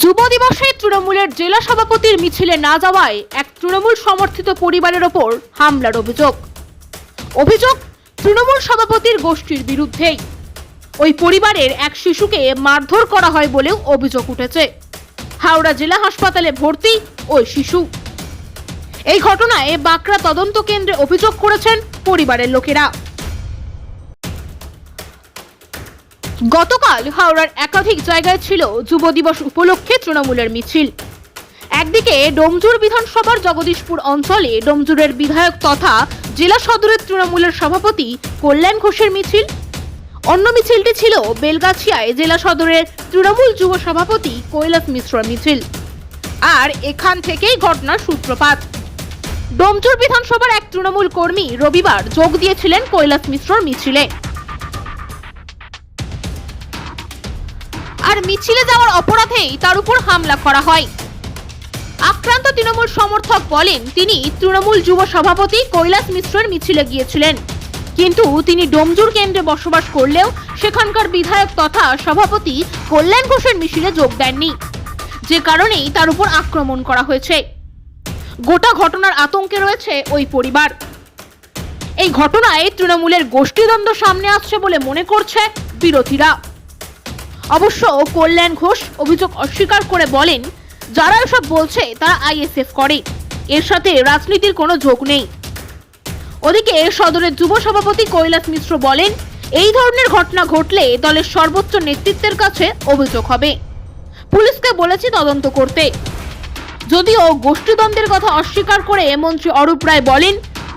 যুব দিবসে তৃণমূলের জেলা সভাপতির মিছিলে না যাওয়ায় এক তৃণমূল সমর্থিত পরিবারের ওপর হামলার অভিযোগ। অভিযোগ, তৃণমূল সভাপতির গোষ্ঠীর বিরুদ্ধেই। ওই পরিবারের এক শিশুকে মারধর করা হয় বলেও অভিযোগ উঠেছে। হাওড়া জেলা হাসপাতালে ভর্তি ওই শিশু। এই ঘটনায় বাঁকড়া তদন্ত কেন্দ্রে অভিযোগ করেছেন পরিবারের লোকেরা। গতকাল হাওড়ার একাধিক জায়গায় ছিল যুব দিবস উপলক্ষে তৃণমূলের মিছিল। একদিকে ডোমজুর বিধানসভার জগদীশপুর অঞ্চলে ডোমজুরের বিধায়ক তথা জেলা সদরের তৃণমূলের সভাপতি কল্যাণ ঘোষের মিছিল। অন্য মিছিলটি ছিল বেলগাছিয়ায় জেলা সদরের তৃণমূল যুব সভাপতি কৈলাস মিশ্র মিছিল। আর এখান থেকেই ঘটনার সূত্রপাত। ডোমজুর বিধানসভার এক তৃণমূল কর্মী রবিবার যোগ দিয়েছিলেন কৈলাস মিশ্রর মিছিলে। আর মিছিলে যাওয়ার অপরাধেই তার উপর হামলা করা হয়। আক্রান্ত তৃণমূল সমর্থক বলেন, তিনি তৃণমূল যুব সভাপতি কৈলাস মিশ্রের মিছিলে গিয়েছিলেন। কিন্তু তিনি ডোমজুর কেন্দ্রে বসবাস করলেও সেখানকার বিধায়ক তথা সভাপতি কল্যাণ ঘোষের মিছিলে যোগ দেননি, যে কারণেই তার উপর আক্রমণ করা হয়েছে। গোটা ঘটনার আতঙ্কে রয়েছে ওই পরিবার। এই ঘটনায় তৃণমূলের গোষ্ঠীদ্বন্দ্ব সামনে আসছে বলে মনে করছে বিরোধীরা। অবশ্য কল্যাণ ঘোষ অভিযোগ অস্বীকার করে বলেন, যারা এসব বলছে তারা আইএসএফ করে। এর সাথে রাজনীতির কোনো যোগ নেই। ওদিকে সদরের যুব সভাপতি কৈলাস মিশ্র বলেন, এই ধরনের ঘটনা ঘটলে দলের সর্বোচ্চ নেতৃত্বের কাছে অভিযোগ হবে। পুলিশকে বলেছি তদন্ত করতে। যদিও গোষ্ঠীদ্বন্দ্বের কথা অস্বীকার করে মন্ত্রী অরূপ রায় বলেন,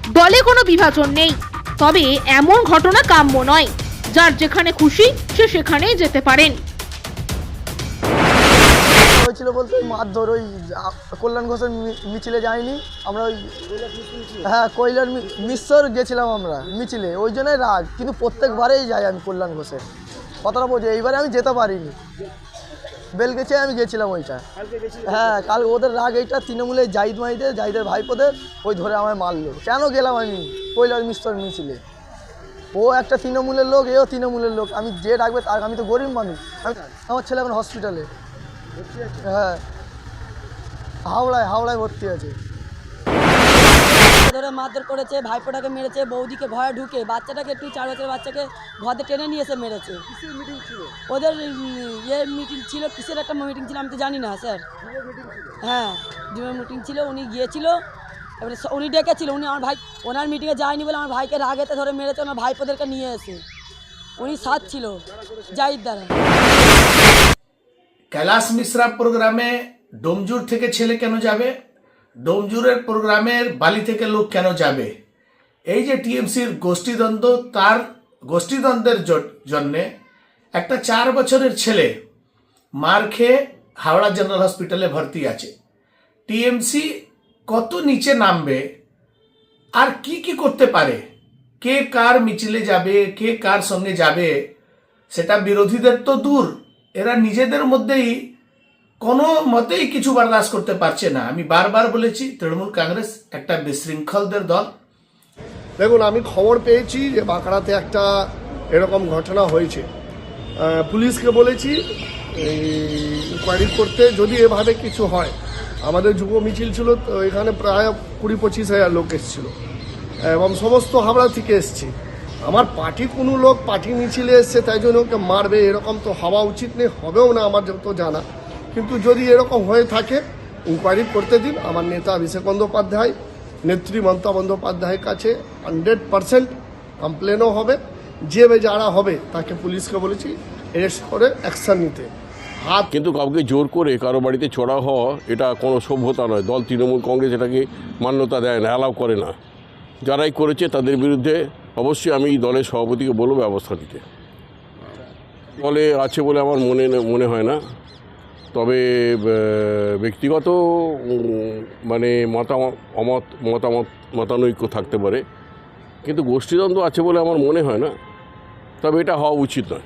দলে কোনো বিভাজন নেই। তবে এমন ঘটনা কাম্য নয়। যার যেখানে খুশি সে সেখানেই যেতে পারেন। হয়েছিল বলতে মারধর, ওই কল্যাণ ঘোষের মিছিলে যাইনি, আমরা ওই হ্যাঁ কৈলার মি- মিশ্র গেছিলাম আমরা, মিছিলে, ওই জন্যই রাগ, কিন্তু প্রত্যেকবারেই যাই আমি কল্যাণ ঘোষের কথাটা বলছি, এইবারে আমি যেতে পারিনি। বেল গেছে, আমি গেছিলাম ওইটা। হ্যাঁ কাল ওদের রাগ এইটা তৃণমূলের জাহিদ মাহিদের, জাহিদের ভাইপোদের, ওই ধরে আমায় মারলো। কেন গেলাম আমি কৈলার মিশ্র মিছিলে? ও একটা তৃণমূলের লোক এও তৃণমূলের লোক। আমি যে ডাকবে তার আমি তো গরিব মানুষ। আমার ছেলে এখন হসপিটালে হ্যাঁ। হাওড়ায় হাওড়ায় ভর্তি আছে। ধরে মারধর করেছে ভাইপোটাকে মেরেছে বৌদিকে ঘরে ঢুকে বাচ্চাটাকে একটু চার বছরের বাচ্চাকে ঘরে টেনে নিয়ে এসে মেরেছে। ওদের ইয়ে মিটিং ছিল কিসের একটা মিটিং ছিল আমি তো জানি না স্যার। হ্যাঁ ডিমের মিটিং ছিল উনি গিয়েছিল এবারে উনি ডেকেছিল, উনি আমার ভাই ওনার মিটিংয়ে যায়নি বলে আমার ভাইকে রাগেতে ধরে মেরেছে, ওনার ভাইপোদেরকে নিয়ে এসে। উনি সাথ ছিল। জাহিদ দ্বারা কৈলাস মিশ্রা প্রোগ্রামে ডোমজুর থেকে ছেলে কেন যাবে? ডোমজুরের প্রোগ্রামের বালি থেকে লোক কেন যাবে? এই যে টিএমসির গোষ্ঠীদ্বন্দ্ব, তার গোষ্ঠীদ্বন্দ্বের জন্যে একটা চার বছরের ছেলে মার খেয়ে হাওড়া জেনারেল হসপিটালে ভর্তি আছে। টিএমসি কত নিচে নামবে? আর কি কি করতে পারে? কে কার মিছিলে যাবে? কে কার সঙ্গে যাবে? সেটা বিরোধীদের তো দূর। এরা নিজেদের মধ্যেই কোনো মতেই কিছু বরদাস্ত করতে পারছে না। আমি বারবার বলেছি, তৃণমূল কংগ্রেস একটা বিশৃঙ্খলদের দল। দেখুন, আমি খবর পেয়েছি যে বাঁকড়াতে একটা এরকম ঘটনা হয়েছে। পুলিশকে বলেছি ইনকোয়ারি করতে যদি এভাবে কিছু হয় আমাদের যুব মিছিল ছিল এখানে প্রায় কুড়ি পঁচিশ হাজার লোক এসেছিল। এবং সমস্ত হাবড়া থেকে এসছে। আমার পার্টি কোনো লোক পার্টি মিছিলে এসছে, তাই জন্য ওকে মারবে, এরকম তো হওয়া উচিত নেই, হবেও না আমার যত জানা। কিন্তু যদি এরকম হয়ে থাকে ইনকোয়ারি করতে দিন। আমার নেতা অভিষেক বন্দ্যোপাধ্যায়, নেত্রী মমতা বন্দ্যোপাধ্যায়ের কাছে হান্ড্রেড পারসেন্ট কমপ্লেনও হবে। যে যারা হবে, তাকে পুলিশকে বলেছি অ্যারেস্ট করে অ্যাকশন নিতে। হাত কিন্তু কাউকে জোর করে কারও বাড়িতে চড়া হওয়া, এটা কোনো সভ্যতা নয়। দল তৃণমূল কংগ্রেস এটাকে মান্যতা দেয় না, অ্যালাউ করে না। যারাই করেছে তাদের বিরুদ্ধে অবশ্যই আমি দলের সভাপতিকে বলব ব্যবস্থা নিতে। দলে আছে বলে আমার মনে মনে হয় না। তবে ব্যক্তিগত মানে মতামত অমত, মতামত, মতানৈক্য থাকতে পারে। কিন্তু গোষ্ঠীদ্বন্দ্ব আছে বলে আমার মনে হয় না। তবে এটা হওয়া উচিত নয়।